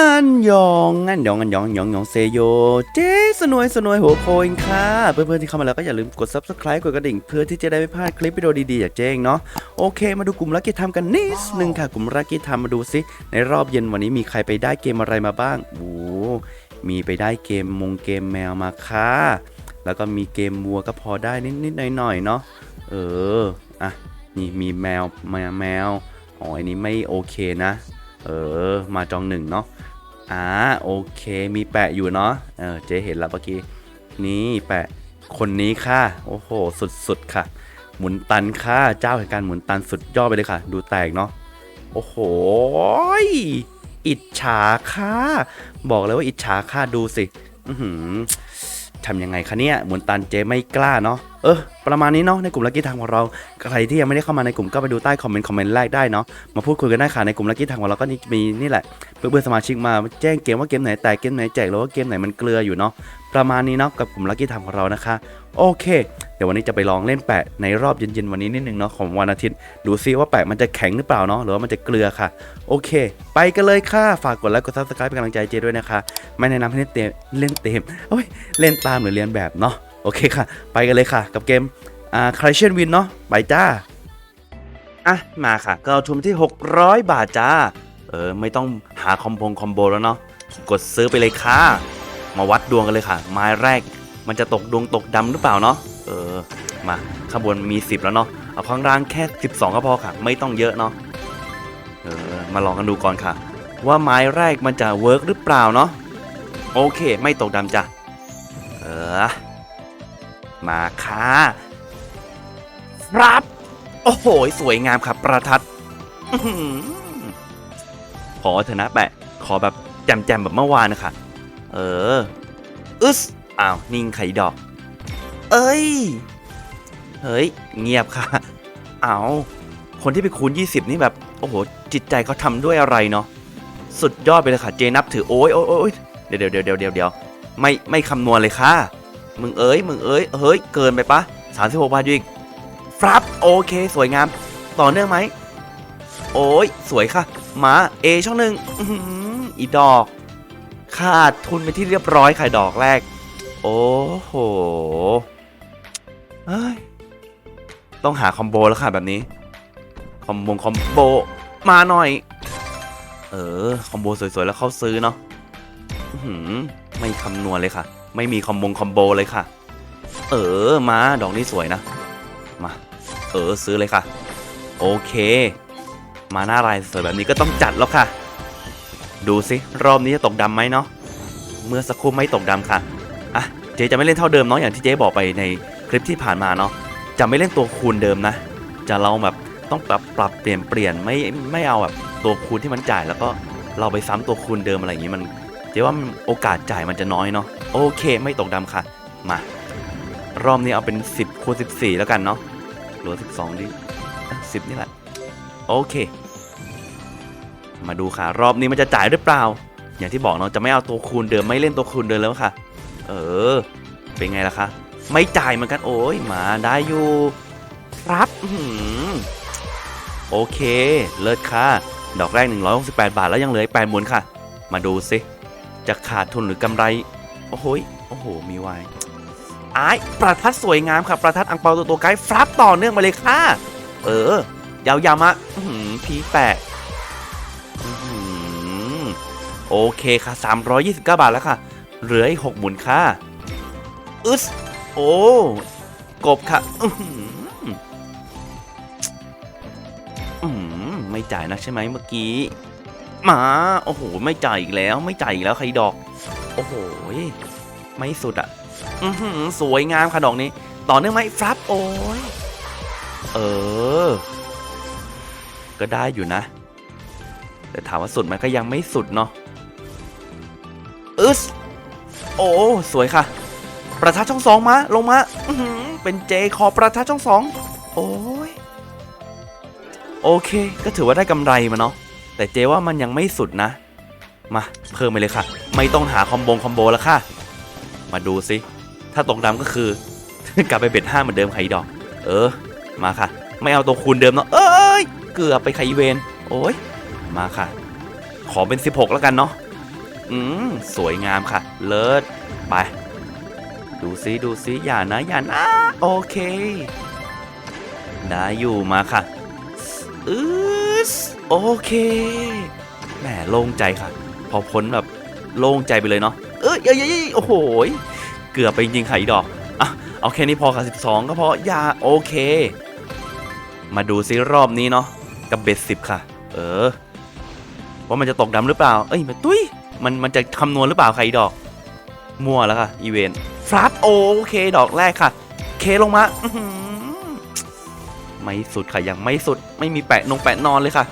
อันยองอันยองอันยองยองยองเซโยเจ๊สนวยสนวยหัวโคยค่ะ เพื่อนๆที่เข้ามาแล้วก็อย่าลืมกด subscribe กดกระดิ่ง เพื่อที่จะได้ไม่พลาดคลิปวิดีโอดีๆจากเจ๊งเนาะโอเค มาดูกลุ่มลักกี้ทำกันนิดนึงค่ะ กลุ่มลักกี้ทำมาดูซิ ในรอบเย็นวันนี้มีใครไปได้เกมอะไรมาบ้างโอ้มีไปได้เกมมงเกมแมวมาค่ะ แล้วก็มีเกมวัวก็พอได้นิดๆหน่อยๆเนาะเอออะนี่มีแมวแมวแมวอ๋ออันนี้ไม่โอเคนะ เออมาจองหนึ่งเนาะ อ่าโอเคมีแปะอยู่เนาะเออเจ๊เห็นแล้วเมื่อกี้ นี่แปะคนนี้ค่ะ โอ้โห สุดๆค่ะ หมุนตันค่ะ เจ้าแห่งการหมุนตันสุดยอดไปเลยค่ะ ดูแตกเนาะโอ้โห อิจฉาค่ะ บอกเลยว่าอิจฉาค่ะดูสิ อื้อหือ ทำยังไงคะเนี่ยหมุนตันเจไม่กล้าเนาะเออประมาณนี้เนาะในกลุ่มลักกี้ทางของเราใครที่ยังไม่ได้เข้ามาในกลุ่มก็ไปดูใต้คอมเมนต์คอมเมนต์แรกได้เนาะมาพูดคุยกันได้ค่ะในกลุ่มลักกี้ทางของเราก็นี่มีนี่แหละเพื่อนๆสมาชิกมาแจ้งเกมว่าเกมไหนแตกเกมไหนแจกหรือว่าเกมไหนมันเกลืออยู่เนาะ ประมาณนี้เนาะกับกลุ่มลักกี้ทำของเรานะคะ โอเค เดี๋ยววันนี้จะไปลองเล่นแปะในรอบเย็นๆวันนี้นิดนึงเนาะของวันอาทิตย์ ดูซิว่าแปะมันจะแข็งหรือเปล่าเนาะหรือว่ามันจะเกลือค่ะ โอเค ไปกันเลยค่ะ ฝากกดไลค์กดซับสไครป์เป็นกำลังใจเจด้วยนะคะ ไม่แนะนำให้เล่นเต็มเล่นเต็มโอ้ยเล่นตามหรือเรียนแบบเนาะโอเคค่ะ ไปกันเลยค่ะ กับเกมอ่าคลเชนวินเนาะไปจ้าอะมาค่ะ ก็ทุนที่ 600 บาทจ้าเออไม่ต้องหาคอมโบงคอมโบแล้วเนาะกดซื้อไปเลยค่ะ มาวัดดวงกันเลยค่ะ ไม้แรกมันจะตกดวงตกดำหรือเปล่าเนาะเออมาข้างบนมี 10 แล้วเนาะเอาข้างล่างแค่ 12 ก็พอค่ะ ไม่ต้องเยอะเนาะเออมาลองกันดูก่อนค่ะ ว่าไม้แรกมันจะเวิร์กหรือเปล่าเนาะโอเค ไม่ตกดำจ้ะเออมาค่ะครับ โอ้โห สวยงามครับประทัดขอเถอะนะแปะขอแบบแจมๆแบบเมื่อวานนะคะ เออ อึสอ้าว นิ่งไข่ดอก เอ้ย เฮ้ย เงียบค่ะ เอาคนที่ไปคูณ 20 นี่แบบ โอ้โห จิตใจเขาทำด้วยอะไรเนาะ สุดยอดไปเลยค่ะ เจนับถือ โอ้ยโอ้ยโอ้ยเดี๋ยวเดี๋ยวเดี๋ยวเดี๋ยวเดี๋ยวไม่ไม่คำนวณเลยค่ะ มึงเอ้ย มึงเอ้ย เฮ้ย เกินไปปะ36บาทอยู่อีกครับ โอเค สวยงาม ต่อเนื่องไหม โอ้ย สวยค่ะ มา เอช่องหนึ่งอีดอก ขาดทุนไปที่เรียบร้อยค่ดอกแรก โอ้โหเฮ้ยต้องหาคอมโบแล้วค่ะแบบนี้ คอมโบคอมโบมาหน่อย เออ คอมโบสวยๆ แล้วเข้าซื้อเนาะหืไม่คำนวณเลยค่ะ ไม่มีคอมโบคอมโบเลยค่ะ เออ มาดอกนี้สวยนะ มา เออซื้อเลยค่ะ โอเค มาหน้าลายสวยแบบนี้ก็ต้องจัดแล้วค่ะ ดูสิรอบนี้จะตกดำไหมเนาะเมื่อสักครู่ไม่ตกดำค่ะอะเจ๊จะไม่เล่นเท่าเดิมเนาะอย่างที่เจ๊บอกไปในคลิปที่ผ่านมาเนาะจะไม่เล่นตัวคูณเดิมนะ จะเราแบบต้องปรับปรับเปลี่ยนเปลี่ยนไม่ไม่เอาแบบตัวคูณที่มันจ่ายแล้วก็เราไปซ้ำตัวคูณเดิมอะไรอย่างนี้มันเจ๊ว่าโอกาสจ่ายมันจะน้อยเนาะโอเค ไม่ตกดำค่ะ มารอบนี้เอาเป็น 10คูณ14 แล้วกันเนาะหรือ12ดิสิบนี่แหละ โอเค มาดูค่ะ รอบนี้มันจะจ่ายหรือเปล่า อย่างที่บอกเนาะจะไม่เอาตัวคูณเดิมไม่เล่นตัวคูณเดิมแล้วค่ะ เออ เป็นไงล่ะคะ ไม่จ่ายเหมือนกันโอ้ยมาได้อยู่ครับโอเค เลิศค่ะ ดอกแรก 168 บาทแล้วยังเหลืออีก8หมุนค่ะ มาดูสิ จะขาดทุนหรือกำไร โอ้โหโอ้โห มีไวายอ้ประทัดสวยงามค่ะ ประทัดอังเปาตัวโตไกด์ฟลับต่อเนื่องมาเลยค่ะ เออ ยาวๆมาพีแปะ โอเคค่ะ 329 บาทแล้วค่ะ เหลืออีก 6 หมุนค่ะอึสโอ้ กบค่ะ อื้อหืออื้อหือไม่จ่ายนะใช่ไหมเมื่อกี้มา โอ้โห ไม่จ่ายอีกแล้ว ไม่จ่ายอีกแล้วใครดอก โอ้โห ไม่สุดอะอือหือสวยงามค่ะดอกนี้ ต่อเนื่องไหมฟลับโอ้ย เออ ก็ได้อยู่นะ แต่ถามว่าสุดไหมก็ยังไม่สุดเนาะ อึสโอ้ สวยค่ะ ประทัดช่องสองมา ลงมาเป็นเจคอประทัดช่องสองโอ้ย โอเค ก็ถือว่าได้กำไรมาเนาะ แต่เจว่ามันยังไม่สุดนะ มา เพิ่มไปเลยค่ะ ไม่ต้องหาคอมโบคอมโบแล้วค่ะ มาดูสิ ถ้าตกดำก็คือกลับไปเบ็ดห้าเหมือนเดิมไข่ดอก เออ มาค่ะ ไม่เอาตัวคูณเดิมเนาะ เอ้ย เกือบไปไขเวน โอ้ย มาค่ะ ขอเป็น 16 แล้วกันเนาะ อืมสวยงามค่ะ เลิศ ไป ดูซิดูซิอย่านะ อย่านะโอเค ได้อยู่มาค่ะอืสโอเคแหมโล่งใจค่ะ พอพ้นแบบโล่งใจไปเลยเนาะเอ้ยเอ้ยยยโอ้โหเกือบไปจริงค่ะอีดอกอะเอาแค่นี้พอค่ะ12 ก็พออย่าโอเค มาดูซิรอบนี้เนาะกับเบ็ดสิบค่ะ เออว่ามันจะตกดำหรือเปล่า เอ้ยมันตุ้ย มันมันจะคำนวณหรือเปล่าใครดอก มั่วแล้วค่ะ อีเวนต์ฟลัดโอเค ดอกแรกค่ะ เคลงมาไม่สุดค่ะ ยังไม่สุดไม่มีแปะนงแปะนอนเลยค่ะ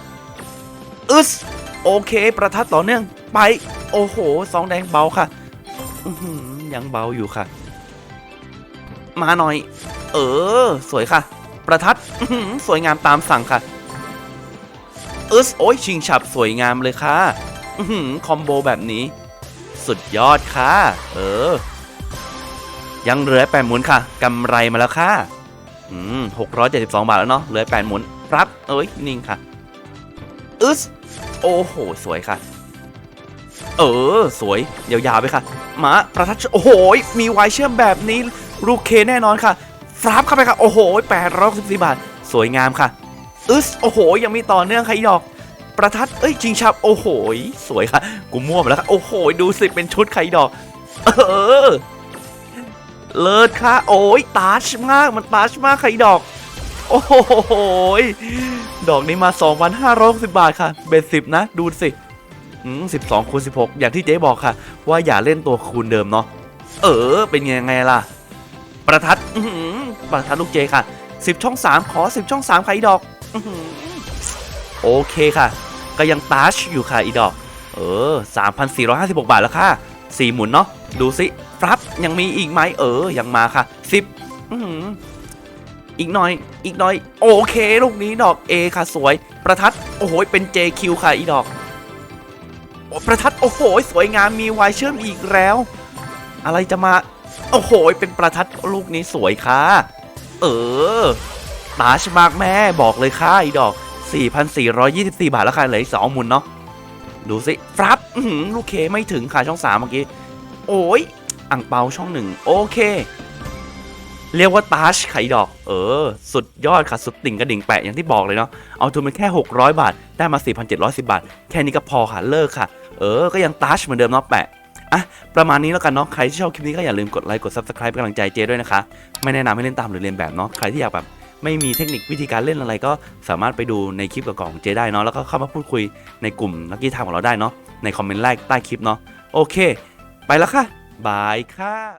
อึสโอเค ประทัดต่อเนื่อง ไป โอ้โหสองแดงเบาค่ะยังเบาอยู่ค่ะ มาหน่อย เออ สวยค่ะ ประทัดสวยงามตามสั่งค่ะอึสโอ้ยชิงฉับสวยงามเลยค่ะ คอมโบแบบนี้ สุดยอดค่ะ เออ ยังเหลือแปดหมุนค่ะกำไรมาแล้วค่ะ อืมหกร้อยเจ็ดสิบสองบาทแล้วเนาะเหลือแปดหมุนรับ เอ้ย นิ่งค่ะอึสโอ้โห สวยค่ะ เออ สวย ยาวๆไปค่ะมาประทัดโอ้โห มีไวายเชื่อมแบบนี้ ลูกเคแน่นอนค่ะฟรับเข้าไปค่ะ โอ้โหแปดร้อยสิบสี่บาท สวยงามค่ะอึสโอ้โห ยังมีต่อเนื่องค่ะอีดอก ประทัดเอ้ยจิงชับโอ้โหสวยค่ะกูมั่วมาแล้วค่ะโอ้โหดูสิเป็นชุดไข่ดอกเออเลิศค่ะ โอ้ยตาชมากมันตาชมากไข่ดอก โอ้โหดอกนี้มา2,560บาทค่ะ เบ็ดสิบนะ ดูสิอืม12คูณ16อย่างที่เจ๊บอกค่ะ ว่าอย่าเล่นตัวคูณเดิมเนาะเออ เป็นยังไงล่ะ ประทัดประทัดลูกเจค่ะ10ช่อง3ขอ10ช่อง3ค่ะอีดอกโอเคค่ะ ก็ยังตาชอยู่ค่ะอีดอก เออ 3,456 บาทแล้วค่ะ 4 หมุนเนาะดูสิฟรับยังมีอีกไหมเออ ยังมาค่ะ 10อืออีกหน่อย อีกหน่อย โอเค ลูกนี้ดอก A ค่ะสวย ประทัด โอ้โห เป็น JQ ค่ะอีดอก โอ้ประทัด โอ้โห สวยงาม มีวายเชื่อมอีกแล้ว อะไรจะมา โอ้โห เป็นประทัดลูกนี้สวยค่ะ เออ ตาชมากแม่บอกเลยค่ะอีดอก 4,424 บาทแล้วค่ะเหลืออีกสองหมุนเนาะดูสิฟรับอื้อหือลูกเคไม่ถึงค่ะช่อง 3 เมื่อกี้ โอ้ยอ่างเปาช่องหนึ่งโอเค เรียกว่าตาชไข่ดอก เออ สุดยอดค่ะ สุดติ่งกระดิ่งแปะอย่างที่บอกเลยเนาะเอาทุนเป็นแค่ 600 บาท ได้มา 4,710 บาท แค่นี้ก็พอค่ะเลิกค่ะ เออ ก็ยังตาชเหมือนเดิมเนาะแปะอะประมาณนี้แล้วกันเนาะใครที่ชอบคลิปนี้ก็อย่าลืมกดไลค์กด subscribe เป็นกำลังใจเจด้วยนะคะ ไม่แนะนำให้เล่นตามหรือเรียนแบบเนาะใครที่อยากแบบ ไม่มีเทคนิควิธีการเล่นอะไรก็สามารถไปดูในคลิปกับกล่องเจได้เนาะแล้วก็เข้ามาพูดคุยในกลุ่มนักกีฬาของเราได้เนาะในคอมเมนต์แรกใต้คลิปเนาะโอเค ไปแล้วค่ะบายค่ะ